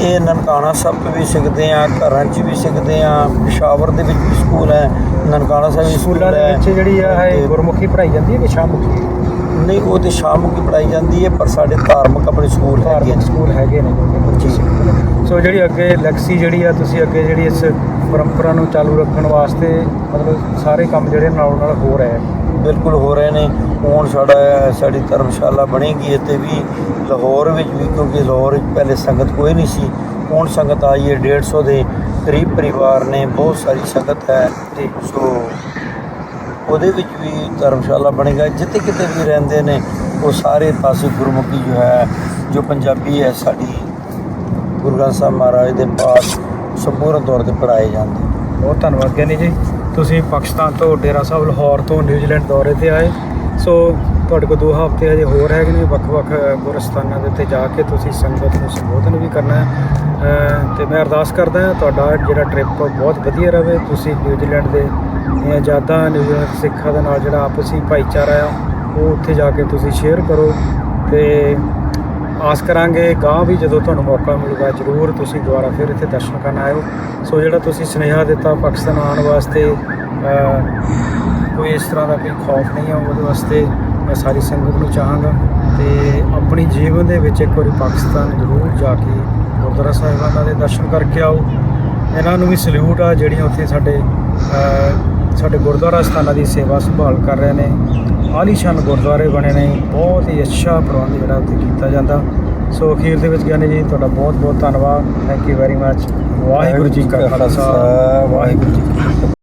S2: ਇਹ ਨਨਕਾਣਾ ਸਾਹਿਬ ਤੋਂ ਵੀ ਸਿੱਖਦੇ ਆ ਘਰਾਂ 'ਚ ਵੀ ਸਿੱਖਦੇ ਆ ਪਿਸ਼ਾਵਰ ਦੇ ਵਿੱਚ ਵੀ ਸਕੂਲ ਹੈ। ਨਨਕਾਣਾ ਸਾਹਿਬ ਸਕੂਲ
S1: ਸਕੂਲਾਂ ਦੇ
S2: ਹੈ।
S1: ਵਿੱਚ ਜਿਹੜੀ ਆ ਇਹ ਗੁਰਮੁਖੀ ਪੜ੍ਹਾਈ ਜਾਂਦੀ ਹੈ ਕਿ ਸ਼ਾਮੁਖੀ?
S2: ਨਹੀਂ ਉਹ ਤੇ ਸ਼ਾਮ ਨੂੰ ਪੜਾਈ ਜਾਂਦੀ ਹੈ ਪਰ ਸਾਡੇ ਧਾਰਮਿਕ ਆਪਣੇ ਸਕੂਲ ਹੈਗੇ
S1: ਧਾਰਮਿਕ
S2: ਨੇ।
S1: ਸਕੂਲ ਹੈਗੇ ਨੇ ਜਿਹੜੇ ਬੱਚੇ ਸਿੱਖਦੇ ਨੇ। ਸੋ ਜਿਹੜੀ ਅੱਗੇ ਲੈਕਸੀ ਜਿਹੜੀ ਆ ਤੁਸੀਂ ਅੱਗੇ ਜਿਹੜੀ ਇਸ ਪਰੰਪਰਾ ਨੂੰ ਚਾਲੂ ਰੱਖਣ ਵਾਸਤੇ ਮਤਲਬ ਸਾਰੇ ਕੰਮ ਜਿਹੜੇ ਨਾਲ ਨਾਲ ਹੋ ਰਹੇ ਆ
S2: ਬਿਲਕੁਲ ਹੋ ਰਹੇ ਨੇ। ਹੁਣ ਸਾਡਾ ਸਾਡੀ ਧਰਮਸ਼ਾਲਾ ਬਣੇਗੀ ਇੱਥੇ ਵੀ ਲਾਹੌਰ ਵਿੱਚ ਵੀ ਕਿਉਂਕਿ ਲਾਹੌਰ ਵਿੱਚ ਪਹਿਲੇ ਸੰਗਤ ਕੋਈ ਨਹੀਂ ਸੀ। ਹੁਣ ਸੰਗਤ ਆਈ ਹੈ 150 ਦੇ। ਗਰੀਬ ਪਰਿਵਾਰ ਨੇ ਬਹੁਤ ਸਾਰੀ ਸੰਗਤ ਹੈ।
S1: ਜੀ
S2: ਸੋ ਉਹਦੇ ਵਿੱਚ ਵੀ ਧਰਮਸ਼ਾਲਾ ਬਣੇਗਾ ਜਿੱਥੇ ਕਿਤੇ ਵੀ ਰਹਿੰਦੇ ਨੇ, ਉਹ ਸਾਰੇ ਪਾਸੇ ਗੁਰਮੁਖੀ ਜੋ ਹੈ, ਜੋ ਪੰਜਾਬੀ ਹੈ, ਸਾਡੀ ਗੁਰੂ ਗ੍ਰੰਥ ਸਾਹਿਬ ਮਹਾਰਾਜ ਦੇ ਪਾਠ ਸੰਪੂਰਨ ਤੌਰ ਤੇ ਪੜ੍ਹਾਏ ਜਾਂਦੇ
S1: ਬਹੁਤ ਧੰਨਵਾਦ ਗਿਆਨੀ ਜੀ। ਤੁਸੀਂ ਪਾਕਿਸਤਾਨ ਤੋਂ ਡੇਰਾ ਸਾਹਿਬ, ਲਾਹੌਰ ਤੋਂ ਨਿਊਜ਼ੀਲੈਂਡ ਦੌਰੇ ਤੇ ਆਏ। ਸੋ ਤੁਹਾਡੇ ਕੋਲ ਦੋ ਹਫ਼ਤੇ ਅਜੇ ਹੋਰ ਹੈਗੇ ਨੇ, ਵੱਖ-ਵੱਖ ਗੁਰਸਥਾਨਾਂ ਦੇ ਉੱਤੇ ਜਾ ਕੇ ਤੁਸੀਂ ਸੰਗਤ ਨੂੰ ਸੰਬੋਧਨ ਵੀ ਕਰਨਾ ਹੈ। ਤੇ ਮੈਂ ਅਰਦਾਸ ਕਰਦਾ ਹਾਂ ਤੁਹਾਡਾ ਜਿਹੜਾ ਟ੍ਰਿਪ ਬਹੁਤ ਵਧੀਆ ਰਹੇ। ਤੁਸੀਂ ਨਿਊਜ਼ੀਲੈਂਡ ਦੇ ਇਹ ਆਜ਼ਾਦਾਂ ਨਿਊਜ਼ੀਲੈਂਡ ਸਿੱਖਾਂ ਦੇ ਨਾਲ ਜਿਹੜਾ ਆਪਸੀ ਭਾਈਚਾਰਾ ਆ, ਉਹ ਉੱਥੇ ਜਾ ਕੇ ਤੁਸੀਂ ਸ਼ੇਅਰ ਕਰੋ ਤੇ ਆਸ ਕਰਾਂਗੇ ਗਾਂ ਵੀ ਜਦੋਂ ਤੁਹਾਨੂੰ ਮੌਕਾ ਮਿਲੂਗਾ, ਜ਼ਰੂਰ ਤੁਸੀਂ ਦੁਬਾਰਾ ਫਿਰ ਇੱਥੇ ਦਰਸ਼ਨ ਕਰਨ ਆਇਓ। ਸੋ ਜਿਹੜਾ ਤੁਸੀਂ ਸੁਨੇਹਾ ਦਿੱਤਾ ਪਾਕਿਸਤਾਨ ਆਉਣ ਵਾਸਤੇ ਕੋਈ ਇਸ ਤਰ੍ਹਾਂ ਦਾ ਕੋਈ ਖੌਫ ਨਹੀਂ ਆ ਉਹਦੇ ਵਾਸਤੇ, ਮੈਂ ਸਾਰੀ ਸੰਗਤ ਨੂੰ ਚਾਹਾਂਗਾ ਤੇ ਆਪਣੀ ਜੀਵਨ ਦੇ ਵਿੱਚ ਇੱਕ ਵਾਰੀ ਪਾਕਿਸਤਾਨ ਜ਼ਰੂਰ ਜਾ ਕੇ ਗੁਰਦੁਆਰਾ ਸਾਹਿਬਾਨਾਂ ਦੇ ਦਰਸ਼ਨ ਕਰਕੇ ਆਓ। ਇਹਨਾਂ ਨੂੰ ਵੀ ਸਲੂਟ ਆ ਜਿਹੜੀਆਂ ਉੱਥੇ ਸਾਡੇ ਸਾਡੇ ਗੁਰਦੁਆਰਾ ਸਥਾਨਾਂ ਦੀ ਸੇਵਾ ਸੰਭਾਲ ਕਰ ਰਹੇ ਨੇ। ਆਲੀਸ਼ਾਨ ਗੁਰਦੁਆਰੇ ਬਣੇ ਨੇ ਬਹੁਤ ਹੀ ਅੱਛਾ ਪ੍ਰਬੰਧ ਜਿਹੜਾ ਉੱਥੇ ਕੀਤਾ ਜਾਂਦਾ। ਸੋ ਅਖੀਰ ਦੇ ਵਿੱਚ ਗਿਆਨੀ ਜੀ ਤੁਹਾਡਾ ਬਹੁਤ ਬਹੁਤ ਧੰਨਵਾਦ। Thank you very much Waheguru ji ਕਾ ਖਾਲਸਾ। ਵਾਹਿਗੁਰੂ ਜੀ ਕੀ ਫਤਿਹ।